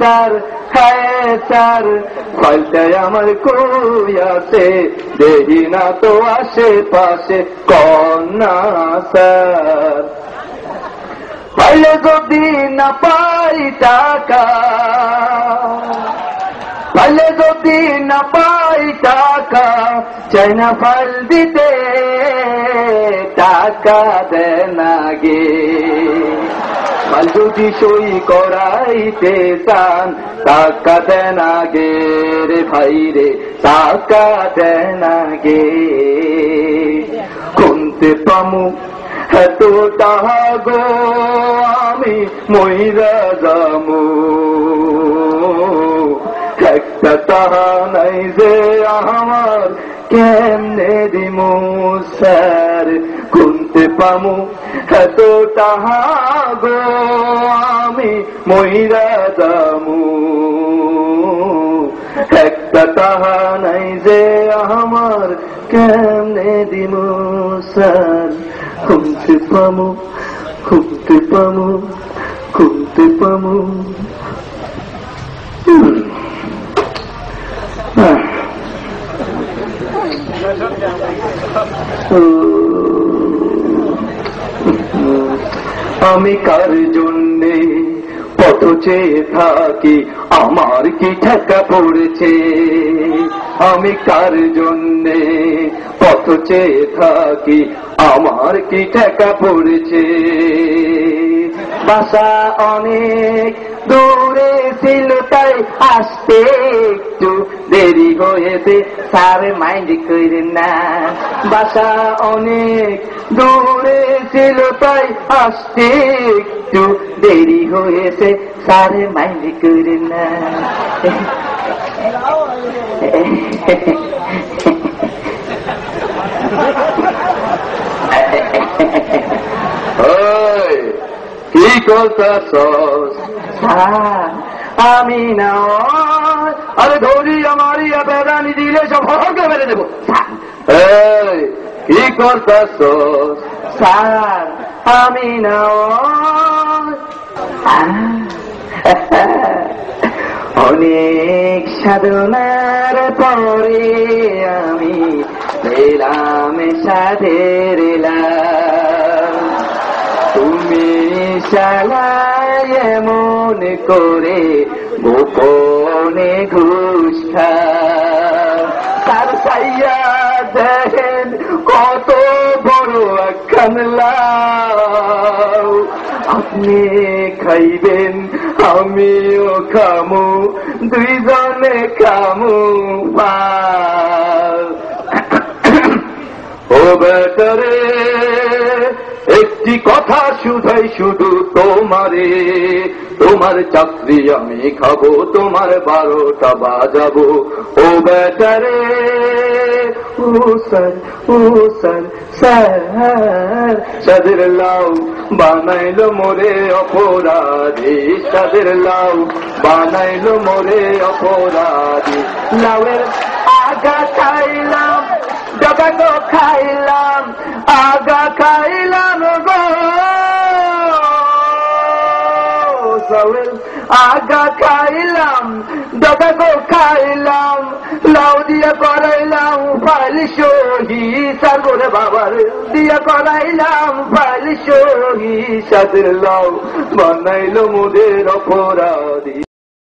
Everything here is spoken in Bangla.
চার খায় চার ফলটাই আমার কই আছে দেহি না তো আশেপাশে কন্যা স্যার। পাইলে যদি না পাই টাকা, পাইলে যদি না পাই টাকা চাই না ফাইল দিতে টাকা দেয় না গে। কাল যদি সই করাইতে চান টাকা দেন আগে রে ভাই রে টাকা দেন আগে শুনতে পামু এত তাহা গো, আমি মহিলা যামু। একটা তাহা নাই যে আমার কেমনে দিমু স্যার? পামু, এত তাহা গো আমি মহিলা দামু একটা তাহা নাই যে আমার কেমনে দিমু, স্যার? খুঁজতে পামু খুঁজতে পামু খুঁজতে পামু। হুম। আমি কার জন্যে পথ চেয়ে থাকি? আমার কি ঠেকা পড়েছে? আমি কার জন্যে পথ চেয়ে থাকি? আমার কি ঠেকা পড়েছে? বাসা অনেক দূরে ছিল, তাই আসতে একটু দেরি হয়েছে। স্যার মাইন্ড করেন না। বাসা অনেক দূরে ছিল তাই আসতে একটু দেরি হয়েছে। সারে মাইন্ড করেন না কি করতেছ আমি না আরে ধরি আমারই বেদানি দিলে সব হরকে মেরে দেবো। কি করতেছ স্যার, আমি না অনেক সাধনার পরে আমি পেলাম সাধের তুমি চালায় এমন করে গোপনে ঘুষ তার বড় আপনি খাইবেন, আমিও খামু, দুইজনে খামু ও বেটারে একটি কথা শুধাই শুধু তোমারে। তোমার চাকরি আমি খাব, তোমার বারোটা বাজাবো। ও বেটারে ও স্যার স্যার। সাদের লাউ বানাইলো মোরে অপরাধী। সাদের লাউ বানাইলো মোরে অপরাধী। লাউয়ের আগা খাইলাম ডবা গো খাইলাম, আগা খাইলাম গো। সওয়েল আগা খাইলাম ডবা গো খাইলাম, লাউ দিয়া করাইলাম সহি সাগরে বাবার দিয়া করাইলাম ফাইল সহি সাদের লাউ বানাইল মোদের অপরাধী।